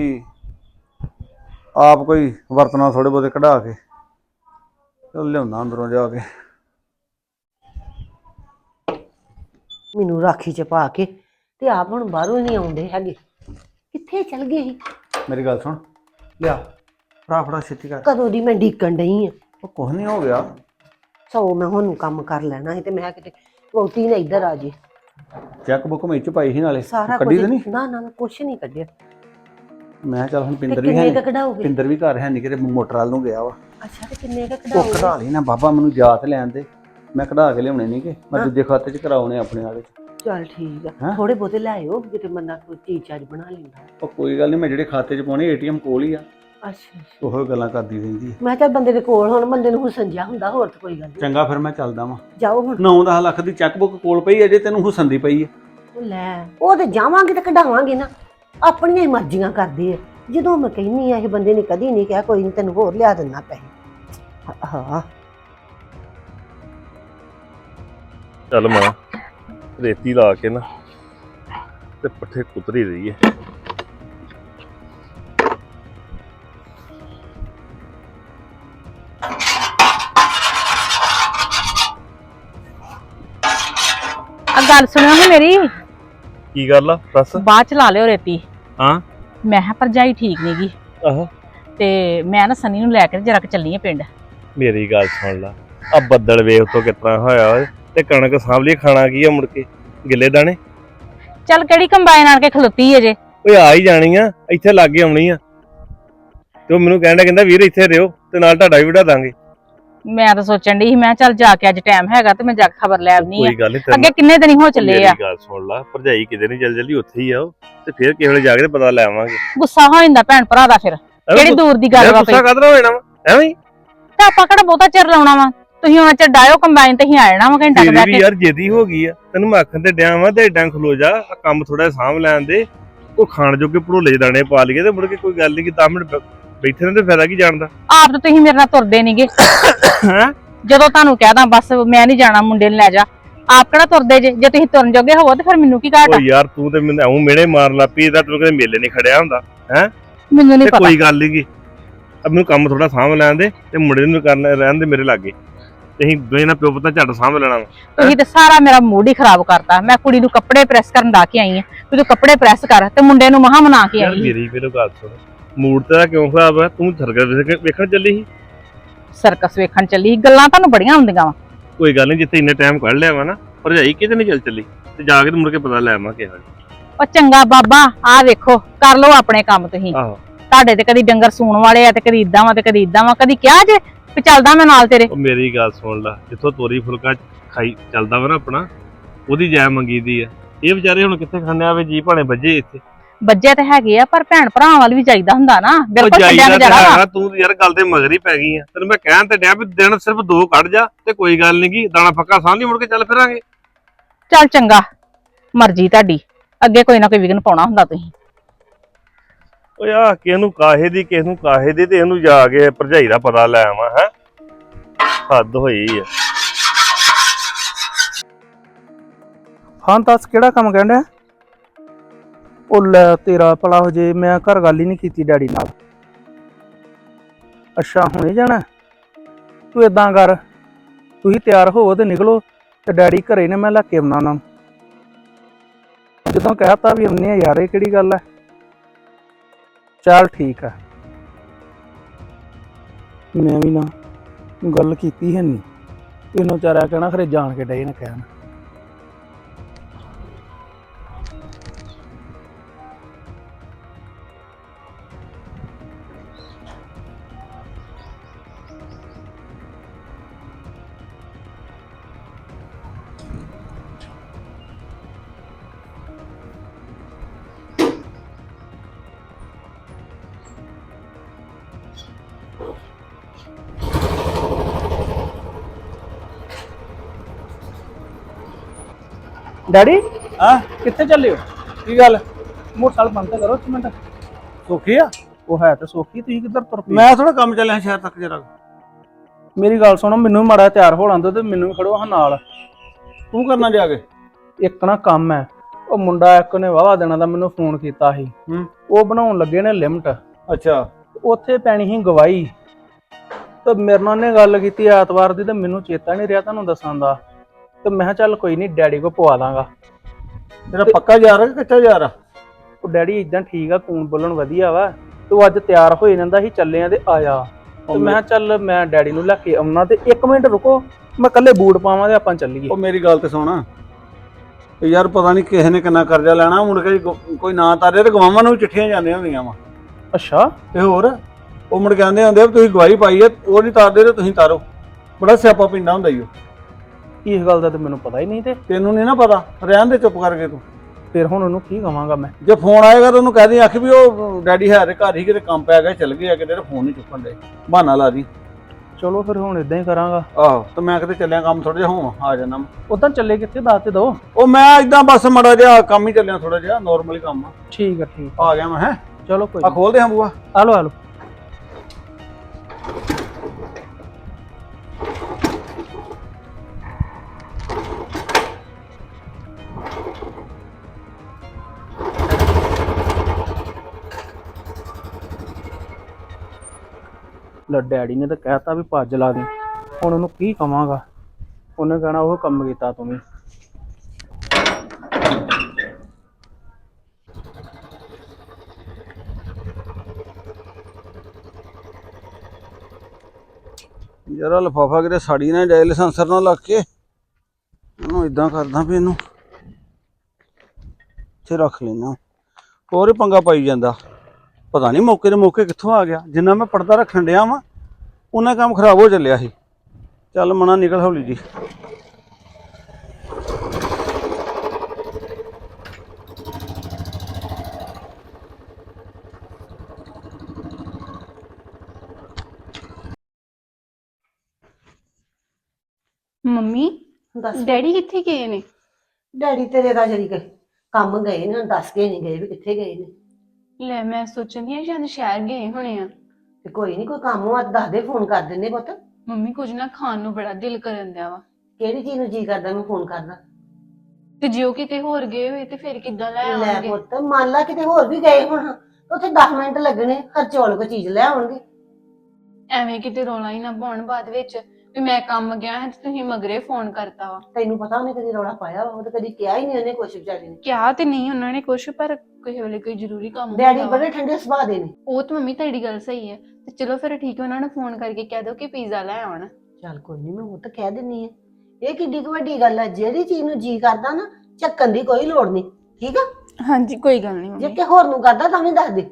ਆਪ ਕੋਈ ਵਰਤਣਾ ਥੋੜੇ ਬਹੁਤੇ ਕਢਾ ਕੇ ਤੇ ਲਿਆਉਂਦਾ ਅੰਦਰੋਂ ਜਾ ਕੇ। ਮੈਨੂੰ ਰਾਖੀ ਚ ਪਾ ਕੇ ਤੇ ਆਪ ਹੁਣ ਬਾਹਰੋਂ ਨਹੀਂ ਆਉਂਦੇ ਹੈਗੇ। ਕਿੱਥੇ ਚਲ ਗਏ ਸੀ ਮੇਰੀ ਗੱਲ ਸੁਣ ਲਿਆ। ਫੜਾ ਫੜਾ ਛੇਤੀ ਕਰ ਕਦੋਂ ਦੀ ਮੈਂ ਡੀਕਣ ਡਈ ਆ? ਉਹ ਕੁਝ ਨਹੀਂ ਹੋ ਗਿਆ। ਸੋ ਮੈਂ ਹੁਣ ਕੰਮ ਕਰ ਲੈਣਾ ਸੀ ਤੇ ਮੈਂ ਕਿਤੇ ਵੋਟੀ ਨਾ ਇੱਧਰ ਆ ਜੇ। ਚੈੱਕ ਬੁੱਕ ਮੈਂ ਚ ਪਾਈ ਸੀ ਨਾਲੇ। ਸਾਰਾ ਕੱਢੀ ਕੁਝ ਤੇ ਨਹੀਂ? ਨਾ ਨਾ ਮੈਂ ਕੁਛ ਨਹੀਂ ਕੱਢਿਆ। ਮੈਂ ਕਿਹਾ ਚੱਲ ਹੁਣ ਤੇ ਪਿੰਦਰ ਵੀ ਹੈ ਕਿੰਨੇ। ਕ ਕਢਾਓਗੇ? ਪਿੰਦਰ ਵੀ ਘਰ ਹੈ ਨਹੀਂ ਕਿਤੇ ਮੋਟਰ ਵੱਲ ਨੂੰ ਗਿਆ ਵਾ। ਅੱਛਾ ਤੇ ਕਿੰਨੇ ਕ ਉਹ ਕਢਾਓਗੇ? ਕਢਾ ਲਈ ਨਾ ਬਾਬਾ ਮੈਨੂੰ ਯਾਦ ਲੈਣ ਦੇ। ਮੈਂ ਕਢਾ ਕੇ ਲਿਆਉਣੇ ਨਹੀਂ ਕਿ। ਮੈਂ ਹਾਂ। ਦੂਜੇ ਖਾਤੇ 'ਚ ਕਰਾਉਣੇ ਆਪਣੇ ਵਾਲੇ। 'ਚ ਚਲ ਠੀਕ ਆ। ਹੈਂ? ਥੋੜੇ ਬਹੁਤੇ ਲੈ ਆਇਓ ਕਿਤੇ ਬੰਦਾ ਕੋਈ ਚੀਜ਼ ਚਾਜ ਬਣਾ ਲੈਂਦਾ। ਉਹ ਕੋਈ ਗੱਲ ਨਹੀਂ ਮੈਂ ਜਿਹੜੇ ਖਾਤੇ 'ਚ ਪਾਉਣੇ ਏਟੀਐਮ ਕੋਲ ਹੀ ਆ। ਅੱਛਾ ਉਹੋ ਗੱਲਾਂ ਕਰਦੀ ਰਹਿੰਦੀ ਹੈ ਮੈਂ ਚੱਲ ਬੰਦੇ ਦੇ ਕੋਲ ਹੁਣ ਬੰਦੇ ਨੂੰ ਹੁਸਨ ਜਿਹਾ ਹੁੰਦਾ ਹੋਰ ਤਾਂ ਕੋਈ ਗੱਲ ਨਹੀਂ। ਚੰਗਾ ਫਿਰ ਮੈਂ ਚੱਲਦਾ ਵਾਂ। ਜਾਓ ਹੁਣ। 9-10 ਲੱਖ ਦੀ ਚੈੱਕ ਬੁੱਕ ਕੋਲ ਪਈ ਅਜੇ ਤੈਨੂੰ ਹੁਸਨ ਦੀ ਪਈ ਹੈ ਉਹ ਲੈ ਉਹ ਤੇ ਜਾਵਾਂਗੇ ਤੇ ਕਢਾਵਾਂਗੇ ਨਾ। ਆਪਣੀਆਂ ਹੀ ਮਰਜ਼ੀਆਂ ਕਰਦੇ ਆ। ਜਦੋਂ ਮੈਂ ਕਹਿੰਨੀ ਆ ਇਹ ਬੰਦੇ ਨੇ ਕਦੀ ਨਹੀਂ ਕਿਹਾ ਕੋਈ ਨਹੀਂ ਤੈਨੂੰ ਹੋਰ ਲਿਆ ਦਿੰਦਾ ਪੈਸੇ। ਹਾਂ ਚੱਲ ਮਾਂ ਰੇਤੀ ਲਾ ਕੇ ਨਾ ਤੇ ਪੱਠੇ ਕੁਤਰੀ ਰਹੀ ਹੈ ਗੱਲ ਸੁਣਿਓ ਹਾਂ ਮੇਰੀ। ਕੀ ਗੱਲ ਆ? ਦੱਸ। ਬਾਅਦ ਚ ਲਾ ਲਿਓ ਰੇਤੀ। ਹਾਂ। ਮੈਂ ਕਿਹਾ ਭਰਜਾਈ ਠੀਕ ਨਹੀਂਗੀ ਆਹੋ। ਤੇ ਮੈਂ ਨਾ ਸਨੀ ਨੂੰ ਲੈ ਕੇ ਜਰਾ ਕਿ ਚੱਲੀ ਆ ਪਿੰਡ। ਮੇਰੀ ਗੱਲ ਸੁਣ ਲਾ। ਆ ਬੱਦਲ ਵੇਖ ਤੋਂ ਕਿਤਨਾ ਹੋਇਆ ਓਏ। ਤੇ ਕਣਕ ਸਾਂਭ ਲਈ ਖਾਣਾ ਕੀ ਆ ਮੁੜ ਕੇ? ਗਿੱਲੇ ਦਾਣੇ? ਚੱਲ ਕਿਹੜੀ ਕੰਬਾਈਨ ਆਣ ਕੇ ਖਲੋਤੀ ਏ ਜੇ। ਓਏ ਆ ਹੀ ਜਾਣੀ ਆ। ਇੱਥੇ ਲਾਗੇ ਆਉਣੀ ਆ। ਤੇ ਉਹ ਮੈਨੂੰ ਕਹਿੰਦਾ ਕਹਿੰਦਾ ਵੀਰ ਇੱਥੇ ਰਿਓ ਤੇ ਨਾਲ ਤੁਹਾਡਾ ਵੀ ਵਢਾ ਦਾਂਗੇ। ਮੈਂ ਤਾਂ ਸੋਚਣ ਦੀ ਸੀ ਮੈਂ ਚੱਲ ਜਾ ਕੇ ਅੱਜ ਟਾਈਮ ਹੈਗਾ ਤੇ ਮੈਂ ਜਾ ਕੇ ਖਬਰ ਲੈ ਆਉਣੀ ਆ ਕੋਈ ਗੱਲ ਨਹੀਂ ਅੱਗੇ ਕਿੰਨੇ ਦਿਨ ਹੀ ਹੋ ਚੱਲੇ ਆ। ਮੇਰੀ ਗੱਲ ਸੁਣ ਲਾ ਭਰਜਾਈ ਕਿਤੇ ਨਹੀਂ ਚੱਲ ਜਲਦੀ ਉੱਥੇ ਹੀ ਆ ਉਹ। ਤੇ ਫਿਰ ਕਿਸੇ ਵੇਲੇ ਜਾ ਕੇ ਤੇ ਪਤਾ ਲੈ ਆਵਾਂਗੇ। ਗੁੱਸਾ ਹੋ ਜਾਂਦਾ ਭੈਣ ਭਰਾ ਦਾ ਫਿਰ ਕਿਹੜੀ ਦੂਰ ਦੀ ਗੱਲ ਵਾ ਗੁੱਸਾ ਪਈ ਕਦਰਾ ਹੋਣਾ ਵਾ? ਐਵੇਂ ਹੀ? ਤੇ ਆਪਾਂ ਕਿਹੜਾ ਬਹੁਤਾ ਚਿਰ ਲਾਉਣਾ ਵਾ? ਤੁਸੀਂ ਹੁਣ ਚ ਡਾਇਓ ਕੰਬਾਈਨ ਤੇ ਹੀ ਆ ਜਾਣਾ ਵਾ ਘੰਟਾ ਕੁ ਤੇਰੀ ਬਹਿ ਵੀ ਕੇ। ਯਾਰ ਜੇਦੀ ਹੋ ਗਈ ਆ। ਤੈਨੂੰ ਮੈਂ ਆਖਣ ਤੇ ਡਿਆ ਵਾਂ ਤੇ ਏਦਾਂ ਖਲੋ ਜਾ ਕੰਮ ਥੋੜਾ ਸਾਂਭ ਲੈਣ ਦੇ। ਉਹ ਖਾਣ ਜੋਗੇ ਭੜੋਲੇ ਜਿਹੇ ਦਾਣੇ ਪਾ ਲਈਏ ਤੇ ਮੁੜ ਕੇ ਕੋਈ ਗੱਲ ਨਹੀਂ ਕਿ 10 ਮਿੰਟ ਬ- ਬੈਠੇ ਰਹਿੰਦੇ ਫਾਇਦਾ ਕੀ ਜਾਣਦਾ? ਆਪ ਤਾਂ ਤੁਸੀਂ ਮੇਰੇ ਨਾਲ ਤੁਰਦੇ ਨਹੀਂਗੇ ਹੈਂ? ਜਦੋਂ ਤੁਹਾਨੂੰ ਕਹਿਦਾ ਬਸ ਮੈਂ ਨਹੀਂ ਜਾਣਾ ਮੁੰਡੇ ਨੂੰ ਲੈ ਜਾ। ਆਪ ਕਿਹੜਾ ਤੁਰਦੇ ਜੇ? ਜੇ ਤੁਸੀਂ ਤੁਰਨ ਜੋਗੇ ਹੋਵੋ ਤੇ ਫਿਰ ਮੈਨੂੰ ਕੀ ਘਾਟ ਆ? ਉਹ ਯਾਰ ਤੂੰ ਤੇ ਮੈਨੂੰ ਐਉਂ ਮਿਹਣੇ ਮਾਰ ਲੱਪੀ ਇਹਦਾ ਤੈਨੂੰ ਕਦੇ ਮੇਲੇ ਨਹੀਂ ਖੜਿਆ ਹੁੰਦਾ ਮੈਨੂੰ ਨਹੀਂ ਤੇ ਪਤਾ। ਕੋਈ ਗੱਲ ਨਹੀਂ ਗੀ। ਅਬ ਮੈਨੂੰ ਕੰਮ ਥੋੜਾ ਸਾਂਭ ਲੈਣ ਦੇ ਤੇ ਮੁੰਡੇ ਨੂੰ ਕਰਨਾ ਰਹਿਣ ਦੇ ਮੇਰੇ ਲਾਗੇ। ਤੇ ਅਸੀਂ ਦੋਵੇਂ ਪਿਓ ਪੁੱਤਾਂ ਝੱਟ ਸਾਂਭ ਲੈਣਾ ਵਾ। ਤੁਸੀਂ ਤੇ ਸਾਰਾ ਮੇਰਾ ਮੂਡ ਹੀ ਖਰਾਬ ਕਰਤਾ। ਮੈਂ ਕੁੜੀ ਨੂੰ ਕੱਪੜੇ ਪ੍ਰੈਸ ਕਰਨ ਦਾ ਕੇ ਆਈ ਆ। ਵੀ ਤੂੰ ਕੱਪੜੇ ਪ੍ਰੈਸ ਕਰ ਤੇ ਮੁੰਡੇ ਨੂੰ ਮਹਾ ਮਨਾ ਕੇ ਯਾਰ ਆਈ ਆਂ। ਮੇਰੀ ਫਿਰ ਗੱਲ ਸੁਣ। ਮੂਡ ਤੇਰਾ ਕਿਉਂ ਖਰਾਬ ਹੈ ਤੂੰ ਸਰਕਲ ਵੇਖਣ ਚੱਲੀ ਸੀ? ਸਰਕਸ ਵੇਖਣ ਚੱਲੀ ਗੱਲਾਂ ਤੁਹਾਨੂੰ ਬੜੀਆਂ ਹੁੰਦੀਆਂ ਵਾ। ਕੋਈ ਗੱਲ ਨਹੀਂ ਜਿੱਥੇ ਇੰਨੇ ਟਾਈਮ ਕੱਢ ਲਿਆ ਵਾ ਨਾ ਭਰਜਾਈ ਕਿਤੇ ਨਹੀਂ ਚੱਲ ਚੱਲੀ? ਤੇ ਜਾ ਕੇ ਤੇ ਮੁੜ ਕੇ ਪਤਾ ਲੈ ਆਵਾਂ ਕਿਹਾ ਉਹ ਚੰਗਾ ਬਾਬਾ ਆਹ ਵੇਖੋ ਕਰ ਲਓ ਆਪਣੇ ਕੰਮ ਤੁਸੀਂ। ਆਹੋ। ਤੁਹਾਡੇ ਤੇ ਕਦੀ ਡੰਗਰ ਸੂਣ ਵਾਲੇ ਆ ਤੇ ਕਦੀ ਇਦਾਂ ਵਾ ਤੇ ਕਦੀ ਇਦਾਂ ਵਾ। ਕਦੀ ਕਿਹਾ ਜੇ ਵੀ ਚੱਲਦਾ ਮੈਂ ਨਾਲ ਤੇਰੇ? ਉਹ ਮੇਰੀ ਗੱਲ ਸੁਣ ਲੈ ਜਿੱਥੋਂ ਤੋਰੀ ਫੁਲਕਾ ਖਾਈ ਚੱਲਦਾ ਵਾ ਨਾ ਆਪਣਾ ਉਹਦੀ ਜੈ ਮੰਗੀ ਦੀ ਆ। ਇਹ ਵਿਚਾਰੇ ਹੁਣ ਕਿੱਥੇ ਖੰਡਿਆ ਵੇ ਜੀ ਭਾਣੇ ਵੱਜੇ ਇੱਥੇ। ਬੱਜੇ ਤੇ ਹੈਗੇ ਆ ਪਰ ਭੈਣ ਭਰਾਵਾਂ ਵੱਲ ਵੀ ਚਾਹੀਦਾ ਹੁੰਦਾ ਨਾ। ਬਿਲਕੁਲ ਛੱਡਿਆ ਵਾ। ਹੈਗਾ ਤੂੰ ਯਾਰ ਗੱਲ ਤੇ ਮਗਰ ਹੀ ਪੈ ਗਈ ਆ। ਤੈਨੂੰ ਮੈਂ ਕਹਿਣ ਤੇ ਡਿਆ ਵੀ ਦਿਨ ਸਿਰਫ ਦੋ ਕੱਢ ਜਾ ਤੇ ਕੋਈ ਗੱਲ ਨੀ ਗੀ ਦਾਣਾ ਪੱਕਾ ਸਾਂਝੀ ਮੁੜ ਕੇ ਚੱਲ ਫਿਰਾਂਗੇ। ਚੱਲ ਚੰਗਾ ਮਰਜ਼ੀ ਤੁਹਾਡੀ ਅੱਗੇ ਕੋਈ ਨਾ ਕੋਈ ਵਿਗਨ ਪਾਉਣਾ ਹੁੰਦਾ ਤੁਸੀਂ। ਓਏ ਆ ਕਿਸ ਨੂੰ ਕਾਹੇ ਦੀ ਕਿਸ ਨੂੰ ਕਾਹੇ ਦੀ ਤੇ ਇਹਨੂੰ ਜਾ ਕੇ ਭਰਜਾਈ ਦਾ ਪਤਾ ਲੈ ਆਵਾਂ ਹੈ। ਹੱਦ ਹੋਈ ਆ। ਹਾਂ ਦੱਸ ਕਿਹੜਾ ਕੰਮ ਕਹਿੰਦਾ ਉਹ ਲੈ ਤੇਰਾ ਭਲਾ ਹੋ ਜੇ, ਮੈਂ ਘਰ ਗੱਲ ਹੀ ਨਹੀਂ ਕੀਤੀ ਡੈਡੀ ਨਾਲ। ਅੱਛਾ, ਹੁਣੇ ਜਾਣਾ? ਤੂੰ ਇਦਾਂ ਕਰ ਤੁਸੀਂ ਤਿਆਰ ਹੋਵੋ ਤੇ ਨਿਕਲੋ ਤੇ ਡੈਡੀ ਘਰੇ ਨੇ ਮੈਂ ਲੈ ਕੇ ਆਉਣਾ ਉਹਨਾਂ ਨੂੰ। ਜਦੋਂ ਕਹਿਤਾ ਵੀ ਆਉਨੇ ਆ, ਯਾਰ ਇਹ ਕਿਹੜੀ ਗੱਲ ਹੈ ਚੱਲ ਠੀਕ ਆ। ਮੈਂ ਵੀ ਨਾ ਗੱਲ ਕੀਤੀ ਹੈ ਨਹੀਂ ਇਹਨੂੰ ਵਿਚਾਰਾ ਕਹਿਣਾ, ਖਰੇ ਜਾਣ ਕੇ ਡੇ ਨਾ ਕਹਿਣ। ਡੈਡੀ? ਹਾਂ? ਕਿੱਥੇ ਚੱਲੇ ਹੋ? ਕੀ ਗੱਲ? ਮੋਟਰਸਾਈਕਲ ਬੰਦ ਤਾਂ ਕਰੋ ਇੱਕ ਮਿੰਟ। ਸੁਖੀ ਆ? ਉਹ ਹੈ ਤਾਂ ਸੋਖੀ ਤੁਸੀਂ ਕਿੱਧਰ ਤੁਰ ਪਏ? ਮੈਂ ਥੋੜਾ ਕੰਮ ਚੱਲਿਆ ਸ਼ਹਿਰ ਤੱਕ ਜਰਾ। ਮੇਰੀ ਗੱਲ ਸੁਣੋ ਮੈਨੂੰ ਵੀ ਮਾੜਾ ਤਿਆਰ ਹੋ ਲਾਂਦੋ ਤੇ ਮੈਨੂੰ ਵੀ ਖੜੋ ਹਾਂ ਨਾਲ। ਤੂੰ ਕਰਨਾ ਜਾ ਕੇ। ਇੱਕ ਨਾ ਕੰਮ ਹੈ। ਉਹ ਮੁੰਡਾ ਇੱਕ ਨੇ ਵਾਵਾ ਦੇਣਾ ਦਾ ਮੈਨੂੰ ਫੋਨ ਕੀਤਾ ਸੀ। ਹੂੰ। ਉਹ ਬਣਾਉਣ ਲੱਗੇ ਨੇ ਲਿਮਟ। ਅੱਛਾ। ਉੱਥੇ ਪੈਣੀ ਸੀ ਗਵਾਹੀ। ਤੇ ਮੇਰੇ ਨਾਲ ਨੇ ਗੱਲ ਕੀਤੀ ਐਤਵਾਰ ਦੀ ਤੇ ਮੈਨੂੰ ਚੇਤਾ ਨਹੀਂ ਰਿਹਾ ਤੁਹਾਨੂੰ ਦੱਸਣ ਦਾ। ਤੇ ਮੈਂ ਕਿਹਾ ਚੱਲ ਕੋਈ ਨਹੀਂ ਡੈਡੀ ਕੋ ਪਵਾ ਦਾਂਗਾ। ਤੇਰਾ ਪੱਕਾ ਯਾਰ ਆ ਕਿ ਕੱਚਾ ਯਾਰ ਆ? ਉਹ ਡੈਡੀ ਇਦਾਂ ਠੀਕ ਆ ਕੂਣ ਬੋਲਣ ਵਧੀਆ ਵਾ। ਤੂੰ ਅੱਜ ਤਿਆਰ ਹੋਏ ਜਾਂਦਾ ਸੀ ਚੱਲੇ ਆ ਤੇ ਆਇਆ ਤੇ ਮੈਂ ਕਿਹਾ ਚੱਲ ਮੈਂ ਡੈਡੀ ਨੂੰ ਲੈ ਕੇ ਆਉਣਾ ਤੇ 1 ਮਿੰਟ ਰੁਕੋ ਮੈਂ ਕੱਲੇ ਬੂਟ ਪਾਵਾਂ ਤੇ ਆਪਾਂ ਚੱਲੀਏ। ਉਹ ਮੇਰੀ ਗੱਲ ਤੇ ਸੁਣ। ਯਾਰ ਪਤਾ ਨਹੀਂ ਕਿਸੇ ਨੇ ਕਿੰਨਾ ਕਰਜ਼ਾ ਲੈਣਾ ਮੁੜ ਕੇ ਗੁ- ਕੋਈ ਨਾ ਤਾਰੇ ਤੇ ਗਵਾਵਾਂ ਨੂੰ ਵੀ ਚਿੱਠੀਆਂ ਜਾਂਦੀਆਂ ਹੁੰਦੀਆਂ ਵਾ। ਅੱਛਾ। ਤੇ ਹੋਰ ਉਹ ਮੁੜ ਕੇ ਆਂਦੇ ਹੁੰਦੇ ਆ ਵੀ ਤੁਸੀਂ ਗਵਾਹੀ ਪਾਈ ਹੈ ਉਹ ਨਹੀਂ ਤਾਰਦੇ ਤੇ ਤੁਸੀਂ ਤਾਰੋ। ਬੜਾ ਸਿਆਪਾ ਪਿੰਡਾ ਹੁੰਦਾ ਈ ਉਹ ਇਸ ਗੱਲ ਦਾ ਤੇ ਮੈਨੂੰ ਪਤਾ ਹੀ ਨਹੀਂ ਤੇ ਤੈਨੂੰ ਨਹੀਂ ਨਾ ਪਤਾ। ਰਹਿਣ ਦੇ ਚੁੱਪ ਕਰਕੇ ਤੂੰ। ਫਿਰ ਹੁਣ ਉਹਨੂੰ ਕੀ ਕਵਾਂਗਾ ਮੈਂ? ਜੇ ਫੋਨ ਆਏਗਾ ਤਾਂ ਉਹਨੂੰ ਕਹਿ ਦੇ ਆਖ ਵੀ ਉਹ ਡੈਡੀ ਹੈ ਘਰ ਹੀ ਕਿਤੇ ਕੰਮ ਪੈ ਗਿਆ ਚੱਲ ਗਏ ਆ ਕਿਤੇ ਫੋਨ ਨਹੀਂ ਚੁੱਕਣ ਦੇ। ਬਹਾਨਾ ਲਾ ਦੀ। ਚਲੋ ਫਿਰ ਹੁਣ ਇਦਾਂ ਹੀ ਕਰਾਂਗਾ। ਆਹੋ ਤੇ ਮੈਂ ਕਿਤੇ ਚੱਲਿਆ ਕੰਮ ਥੋੜਾ ਜਿਹਾ ਹੋਵਾਂ ਆ ਜਾਣਾ ਉਦਾਂ ਚੱਲੇ ਕਿੱਥੇ ਦੱਸ ਤੇ ਦੋ। ਉਹ ਮੈਂ ਇਦਾਂ ਬਸ ਮੜਾ ਜਿਹਾ ਕੰਮ ਹੀ ਚੱਲਿਆ ਥੋੜਾ ਜਿਹਾ ਨਾਰਮਲੀ ਕੰਮ ਆ। ਠੀਕ ਆ ਠੀਕ ਆ। ਗਿਆ ਮੈਂ ਹੈ? ਚਲੋ ਕੋਈ ਆ ਖੋਲਦੇ ਹਾਂ ਬੂਆ। ਆ ਲੋ ਆ ਲੋ ਲੈ ਡੈਡੀ ਨੇ ਤਾਂ ਕਹਿਤਾ ਵੀ ਭੱਜ ਲਾ ਦੇ। ਹੁਣ ਉਹਨੂੰ ਕੀ ਕਵਾਂਗਾ? ਉਹਨੇ ਕਹਿਣਾ ਉਹ ਕੰਮ ਕੀਤਾ ਤੂੰ ਵੀ। ਯਾਰ ਲਫਾਫਾ ਕਿਤੇ ਸਾੜੀ ਨਾ ਜਾਏ ਲਾਇਸੈਂਸਰ ਨਾਲ ਲੱਗ ਕੇ। ਇਹਨੂੰ ਇਦਾਂ ਕਰਦਾ ਵੀ ਇਹਨੂੰ। ਇੱਥੇ ਰੱਖ ਲੈਣਾ ਹੋਰ ਹੀ ਪੰਗਾ ਪਾਈ ਜਾਂਦਾ। ਪਤਾ ਨਹੀਂ ਮੌਕੇ ਦੇ ਮੌਕੇ ਕਿੱਥੋਂ ਆ ਗਿਆ। ਜਿੰਨਾ ਮੈਂ ਪਰਦਾ ਰੱਖਣ ਡਿਆ ਵਾਂ ਉਹਨਾਂ ਕੰਮ ਖਰਾਬ ਹੋ ਚੱਲਿਆ ਸੀ। ਚੱਲ ਮਨਾ ਨਿਕਲ ਹੌਲੀ ਜੀ। ਮੰਮੀ ਦੱਸ। ਡੈਡੀ ਕਿੱਥੇ ਗਏ ਨੇ? ਡੈਡੀ ਤੇਰੇ ਦਾ ਜਰੀ ਕੰਮ ਗਏ ਨੇ ਦੱਸ ਕੇ ਨਹੀਂ ਗਏ ਵੀ ਕਿੱਥੇ ਗਏ ਨੇ। ਲੈ ਮੈਂ ਸੋਚਦੀ ਆ ਸ਼ਾਇਦ ਸ਼ਹਿਰ ਗਏ ਹੋਣੇ ਆ। ਤੇ ਕੋਈ ਨਹੀਂ ਕੋਈ ਕੰਮ ਆ ਦੱਸ ਦੇ ਫੋਨ ਕਰ ਦਿੰਦੇ ਪੁੱਤ। ਮੰਮੀ ਕੁਝ ਨਾ ਖਾਣ ਨੂੰ ਬੜਾ ਦਿਲ ਕਰਨ ਦਿਆ ਵਾ। ਕਿਹੜੀ ਚੀਜ਼ ਨੂੰ ਜੀ ਕਰਦਾ ਮੈਂ ਫੋਨ ਕਰਦਾ। ਤੇ ਜੇ ਉਹ ਕਿਤੇ ਹੋਰ ਗਏ ਹੋਏ ਤੇ ਫਿਰ ਕਿੱਦਾਂ ਲੈ ਲੈ ਆਉਣਗੇ? ਪੁੱਤ ਮੰਨ ਲਾ ਕਿਤੇ ਹੋਰ ਵੀ ਗਏ ਹੁਣ ਉੱਥੇ 10 ਮਿੰਟ ਲੱਗਣੇ ਹਰ ਚੌਲ ਕੋ ਚੀਜ਼ ਲੈ ਆਉਣਗੇ। ਐਵੇਂ ਕਿਤੇ ਰੋਲਾ ਹੀ ਨਾ ਪਾਉਣ ਬਾਅਦ ਵਿੱਚ। ਵੀ ਮੈਂ ਕੰਮ ਗਿਆ ਹਾਂ ਤੇ ਤੁਸੀਂ ਮਗਰੇ ਫੋਨ ਕਰਤਾ ਵਾ। ਤੈਨੂੰ ਪਤਾ ਉਹਨੇ ਕਦੀ ਰੌਲਾ ਪਾਇਆ ਵਾ ਉਹ ਤਾਂ ਕਦੀ ਕਿਹਾ ਹੀ ਨਹੀਂ ਉਹਨੇ ਕੁਛ ਵਿਚਾਰੀ ਨੇ। ਕਿਹਾ ਤੇ ਨਹੀਂ ਉਹਨਾਂ ਨੇ ਕੁਝ ਪਰ ਕਿਸੇ ਵੇਲੇ ਕੋਈ ਜ਼ਰੂਰੀ ਕੰਮ ਡੈਡੀ ਹੁੰਦਾ ਵਾ। ਬੜੇ ਠੰਡੇ ਸੁਭਾਅ ਦੇ ਨੇ। ਉਹ ਤਾਂ ਮੰਮੀ ਤੁਹਾਡੀ ਗੱਲ ਸਹੀ ਹੈ। ਤੇ ਚਲੋ ਫਿਰ ਠੀਕ ਹੈ ਉਹਨਾਂ ਨੂੰ ਫੋਨ ਕਰਕੇ ਕਹਿ ਦਿਓ ਕਿ ਪੀਜ਼ਾ ਲੈ ਆਉਣ। ਚੱਲ ਕੋਈ ਨਹੀਂ ਮੈਂ ਉਹ ਤਾਂ ਕਹਿ ਦਿੰਨੀ ਆ। ਇਹ ਕਿੱਡੀ ਕੁ ਵੱਡੀ ਗੱਲ ਆ ਜਿਹੜੀ ਚੀਜ਼ ਨੂੰ ਜੀ ਕਰਦਾ ਨਾ ਚੱਕਣ ਦੀ ਕੋਈ ਲੋੜ ਨਹੀਂ। ਠੀਕ ਆ? ਹਾਂਜੀ ਕੋਈ ਗੱਲ ਨਹੀਂ ਜੇ ਕਿ ਹੋਰ ਨੂੰ ਕਰਦਾ ਤਾਂ ਵੀ ਦੱਸ ਦੇ।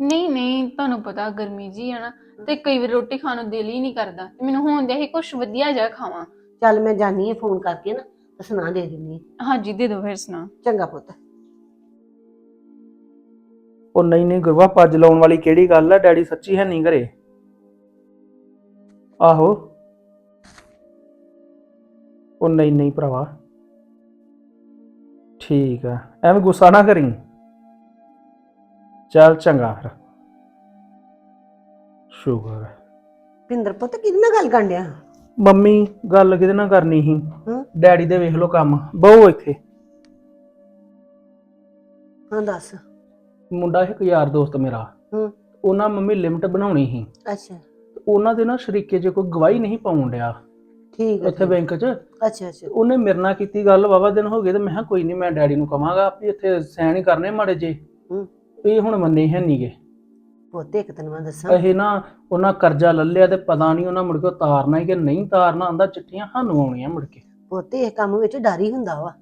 ਨਹੀਂ ਨਹੀਂ ਤੁਹਾਨੂੰ ਪਤਾ ਗਰਮੀ ਜੀ ਹੈ ਨਾ ਤੇ ਕਈ ਵਾਰ ਰੋਟੀ ਖਾਣ ਨੂੰ ਦਿਲ ਹੀ ਨਹੀਂ ਕਰਦਾ ਤੇ ਮੈਨੂੰ ਹੋਣ ਦਿਆ ਸੀ ਕੁਝ ਵਧੀਆ ਜਿਹਾ ਖਾਵਾਂ। ਚੱਲ ਮੈਂ ਜਾਨੀ ਆ ਫੋਨ ਕਰਕੇ ਨਾ ਤੇ ਸੁਣਾ ਦੇ ਦਿੰਨੀ ਹਾਂਜੀ ਦੇ ਦਿਓ ਫਿਰ ਸੁਣਾ। ਚੰਗਾ ਪੁੱਤ। ਉਹ ਨਹੀਂ ਨਹੀਂ ਗੁਰਵਾ ਪੱਜ ਲਾਉਣ ਵਾਲੀ ਕਿਹੜੀ ਗੱਲ ਆ? ਡੈਡੀ ਸੱਚੀ ਹੈ ਨਹੀਂ ਘਰੇ? ਆਹੋ। ਉਹ ਨਹੀਂ ਨਹੀਂ ਭਰਾਵਾ। ਠੀਕ ਆ ਐਵੇਂ ਗੁੱਸਾ ਨਾ ਕਰੀ। ਚੱਲ ਚੰਗਾ ਫਿਰ। ਸ਼ੁਕਰ ਹੈ। ਪਿੰਦਰ ਪੁੱਤ ਕਿਹਦੇ ਨਾਲ ਗੱਲ ਕਰਨ ਡਿਆ? ਮੰਮੀ ਗੱਲ ਕਿਹਦੇ ਨਾਲ ਕਰਨੀ ਸੀ? ਡੈਡੀ ਦੇ ਵੇਖ ਲਓ ਕੰਮ। ਬਹੁ ਇੱਥੇ। ਹਾਂ ਦੱਸ। ਮੁੰਡਾ ਇੱਕ ਯਾਰ ਦੋਸਤ ਮੇਰਾ। ਹੂੰ। ਉਹਨਾਂ ਮੰਮੀ ਲਿਮਟ ਬਣਾਉਣੀ ਸੀ। ਅੱਛਾ। ਉਹਨਾਂ ਦੇ ਨਾ ਸ਼ਰੀਕੇ 'ਚ ਕੋਈ ਗਵਾਹੀ ਨਹੀਂ ਪਾਉਣ ਡਿਆ। ਠੀਕ ਹੈ ਉੱਥੇ ਬੈਂਕ 'ਚ। ਅੱਛਾ ਅੱਛਾ। ਉਹਨੇ ਮੇਰੇ ਨਾਲ ਕੀਤੀ ਗੱਲ ਵਾਵਾ ਦਿਨ ਹੋ ਗਏ ਤੇ ਮੈਂ ਕਿਹਾ ਕੋਈ ਨਹੀਂ ਮੈਂ ਡੈਡੀ ਨੂੰ ਕਵਾਂਗਾ ਵੀ ਇੱਥੇ ਸਾਈਨ ਹੀ ਕਰਨੇ ਮਾੜੇ ਜੇ ਹੂੰ। ਇਹ ਹੁਣ ਮੰਨੇ ਹੈ ਨਹੀਂਗੇ ਪੁੱਤ ਇੱਕ ਤੈਨੂੰ ਮੈਂ ਦੱਸਾਂ। ਇਹ ਨਾ ਉਹਨਾਂ ਕਰਜ਼ਾ ਲੈ ਲਿਆ ਤੇ ਪਤਾ ਨਹੀਂ ਉਹਨਾਂ ਮੁੜ ਕੇ ਤਾਰਨਾ ਹੈ ਕਿ ਨਹੀਂ ਤਾਰਨਾ ਆਂਦਾ ਚਿੱਠੀਆਂ ਸਾਨੂੰ ਆਉਣੀਆਂ ਮੁੜ ਕੇ। ਪੁੱਤ ਇਹ ਕੰਮ ਵਿੱਚ ਡਰ ਹੀ ਹੁੰਦਾ ਵਾ।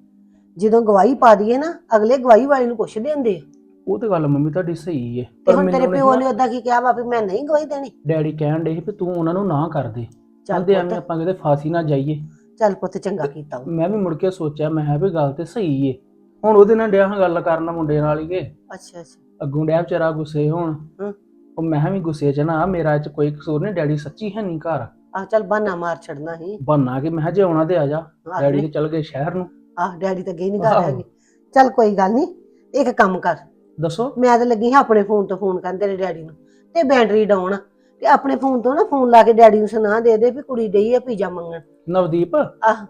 ਜਦੋਂ ਗਵਾਹੀ ਪਾ ਦਈਏ ਨਾ ਅਗਲੇ ਗਵਾਹੀ ਵਾਲੇ ਨੂੰ ਪੁੱਛਦੇ ਹੁੰਦੇ ਆ। ਉਹ ਤੇ ਗੱਲ ਮੰਮੀ ਤੁਹਾਡੀ ਸਹੀ ਹੈ ਤੇ ਹੁਣ ਤੇਰੇ ਪਿਓ ਨੇ ਉਦਾਂ ਕੀ ਕਿਹਾ ਵਾ ਵੀ ਮੈਂ ਨਹੀਂ ਗਵਾਹੀ ਦੇਣੀ? ਡੈਡੀ ਕਹਿਣ ਡੇ ਸੀ ਵੀ ਤੂੰ ਉਹਨਾਂ ਨੂੰ ਨਾ ਕਰ ਦੇ। ਕਹਿੰਦੇ ਐਵੇਂ ਆਪਾਂ ਕਿਤੇ ਫਾਸੀ ਨਾ ਜਾਈਏ। ਚੱਲ ਪੁੱਤ ਚੰਗਾ ਕੀਤਾ ਵਾ। ਮੈਂ ਵੀ ਮੁੜ ਕੇ ਸੋਚਿਆ ਮੈਂ ਕਿਹਾ ਵੀ ਗੱਲ ਤੇ ਸਹੀ ਏ। ਹੁਣ ਉਹਦੇ ਨਾਲ ਡਿਆ ਹਾਂ ਗੱਲ ਕਰਨ ਮੁੰਡੇ ਨਾਲ ਹੀ ਕਿ। ਅੱਛਾ ਅੱਛਾ। ਅੱਗੋਂ ਡਿਆ ਵਿਚਾਰਾ ਗੁੱਸੇ ਹੋਣ। ਉਹ ਮੈਂ ਕਿਹਾ ਵੀ ਗੁੱਸੇ 'ਚ ਨਾ ਮੇਰਾ ਇਹ 'ਚ ਕੋਈ ਕਸੂਰ ਨਹੀਂ ਡੈਡੀ ਸੱਚੀ ਹੈ ਨਹੀਂ ਘਰ। ਆਹ ਚੱਲ ਬਹਾਨਾ ਮਾਰ ਛੱਡਣਾ ਸੀ। ਬਹਾਨਾ ਕਿ ਮੈਂ ਕਿਹਾ ਜੇ ਆਉਣਾ ਤੇ ਆ ਜਾ। ਡੈਡੀ ਤੇ ਚਲ ਗਏ ਸ਼ਹਿਰ ਨੂੰ। ਆਹ ਡੈਡੀ ਤਾਂ ਗਈ ਨਹੀਂ ਘਰ ਆਹੋ। ਹੈਗੀ। ਚੱਲ ਕੋਈ ਗੱਲ ਨਹੀਂ ਇੱਕ ਕੰਮ ਕਰ। ਦੱਸੋ। ਮੈਂ ਤਾਂ ਲੱਗੀ ਹਾਂ ਆਪਣੇ ਫੋਨ ਤੋਂ ਫੋਨ ਕਰਨ ਤੇਰੇ ਡੈਡੀ ਨੂੰ। ਤੇ ਬੈਟਰੀ ਡਾਊਨ ਆ। ਤੇ ਆਪਣੇ ਫੋਨ ਤੋਂ ਨਾ ਫੋਨ ਲਾ ਕੇ ਡੈਡੀ ਨੂੰ ਸੁਣਾ ਦੇ ਦੇ ਵੀ ਕੁੜੀ ਡਈ ਆ ਪੀਜ਼ਾ ਮੰਗਣ। ਨਵਦੀਪ। ਆਹ।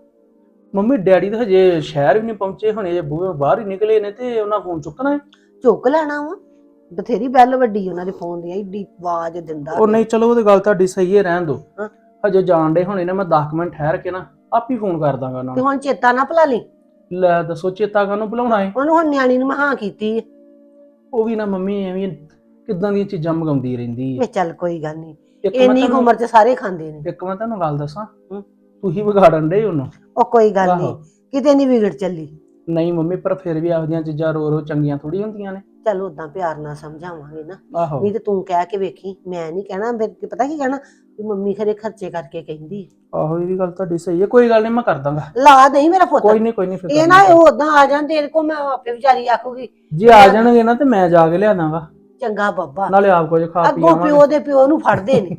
ਮੰਮੀ ਡੈਡੀ ਤਾਂ ਹਜੇ ਸ਼ਹਿਰ ਵੀ ਨਹੀਂ ਪਹੁੰਚੇ ਹੁਣੇ ਜੇ ਬੂਹੇ ਬਾਹਰ ਹੀ ਨਿਕਲੇ ਨੇ ਤੇ ਉਹਨਾਂ ਫੋਨ ਚੁੱਕਣਾ ਹੈ। ਚੁੱਕ ਲੈਣਾ ਵਾ। ਬਥੇਰੀ ਬੈਲ ਵੱਡੀ ਉਹਨਾਂ ਦੇ ਫੋਨ ਦੀ ਏਡੀ ਆਵਾਜ਼ ਦਿੰਦਾ ਉਹ ਨਹੀਂ ਚਲੋ ਉਹਦੀ ਗੱਲ ਤੁਹਾਡੀ ਸਹੀ ਹੈ ਰਹਿਣ ਹਾਂ। ਹਜੇ ਜਾਣ ਦੇ ਹੁਣੇ ਨੇ ਮੈਂ 10 ਮਿੰਟ ਠਹਿਰ ਕੇ ਨਾ ਆਪ ਹੀ ਫੋਨ ਕਰ ਦਾਂਗਾ ਉਹਨਾਂ ਤੇ ਨੂੰ ਹੁਣ ਚੇਤਾ ਨਾ ਭੁਲਾ ਲਈ। ਲੈ ਦੱਸੋ ਚੇਤਾ ਕਾਹਨੂੰ ਭੁਲਾਉਣਾ ਹੈ ਉਹਨੂੰ ਹੁਣ ਨਿਆਣੀ ਨੂੰ ਮੈਂ ਹਾਂ ਕੀਤੀ। ਉਹ ਵੀ ਨਾ ਮੰਮੀ ਐਵੇਂ ਕਿਦਾਂ ਦੀਆਂ ਚੀਜ਼ਾਂ ਮੰਗਾਉਂਦੀ ਰਹਿੰਦੀ ਹੈ ਵੀ ਚੱਲ ਕੋਈ ਗੱਲ ਨਹੀਂ। ਇੱਕ ਮੈਂ ਇੰਨੀ ਕੁ ਤੁਹਾਨੂੰ- ਉਮਰ 'ਚ ਸਾਰੇ ਖਾਂਦੇ ਨੇ। ਇੱਕ ਮੈਂ ਤੁਹਾਨੂੰ ਗੱਲ ਦੱਸਾਂ। ਹੂੰ। ਤੁਸੀਂ ਵਿਗਾੜਨ ਦੇ ਉਹਨੂੰ। ਉਹ ਕੋਈ ਗੱਲ ਨਹੀਂ। ਆਹੋ। ਕਿਤੇ ਨਹੀਂ ਵਿਗੜ ਚੱਲੀ। ਨਹੀਂ ਮੰਮੀ ਪਰ ਫਿਰ ਵੀ ਇਹੋ ਜਿਹੀਆਂ ਚੀਜ਼ਾਂ ਰੋ ਰੋ ਚੰਗੀਆਂ ਥੋੜੀ ਹੁੰਦੀਆਂ ਨੇ। ਚੱਲ ਉਦਾਂ ਪਿਆਰ ਨਾਲ ਸਮਝਾਵਾਂਗੇ ਨਾ। ਆਹੋ। ਨਹੀਂ ਤੇ ਤੂੰ ਕਹਿ ਕੇ ਵੇਖੀ ਮੈਂ ਨਹੀਂ ਕਹਿਣਾ ਫਿਰ ਕੀ ਪਤਾ ਕੀ ਕਹਿਣਾ? ਵੀ ਮੰਮੀ ਖਰੇ ਖਰਚੇ ਕਰਕੇ ਕਹਿੰਦੀ ਆਹੋ ਇਹ ਵੀ ਗੱਲ ਤੁਹਾਡੀ ਸਹੀ ਹੈ ਕੋਈ ਗੱਲ ਨਹੀਂ ਮੈਂ ਕਰ ਦਾਂਗਾ। ਲਾ ਨਹੀਂ ਮੇਰਾ ਪੁੱਤ। ਕੋਈ ਨਹੀਂ ਕੋਈ ਨਹੀਂ ਫਿਰ ਇਹ ਨਾ। ਉਹ ਉਦਾਂ ਆ ਜਾਣ ਤੇਰੇ ਕੋ ਮੈਂ ਆਪੇ ਵਿਚਾਰੀ ਆਖੂਗੀ। ਜੇ ਆ ਜਾਣਗੇ ਨਾ ਤੇ ਮੈਂ ਜਾ ਕੇ ਲਿਆ ਦਾਂਗਾ। ਚੰਗਾ ਬੱਬਾ। ਨਾਲੇ ਆਪ ਕੁਝ ਖਾ ਪੀ ਅੱਗੋਂ ਆਵਾਂਗੇ। ਪਿਓ ਦੇ ਪਿਓ ਨੂੰ ਫੜਦੇ ਨੇ।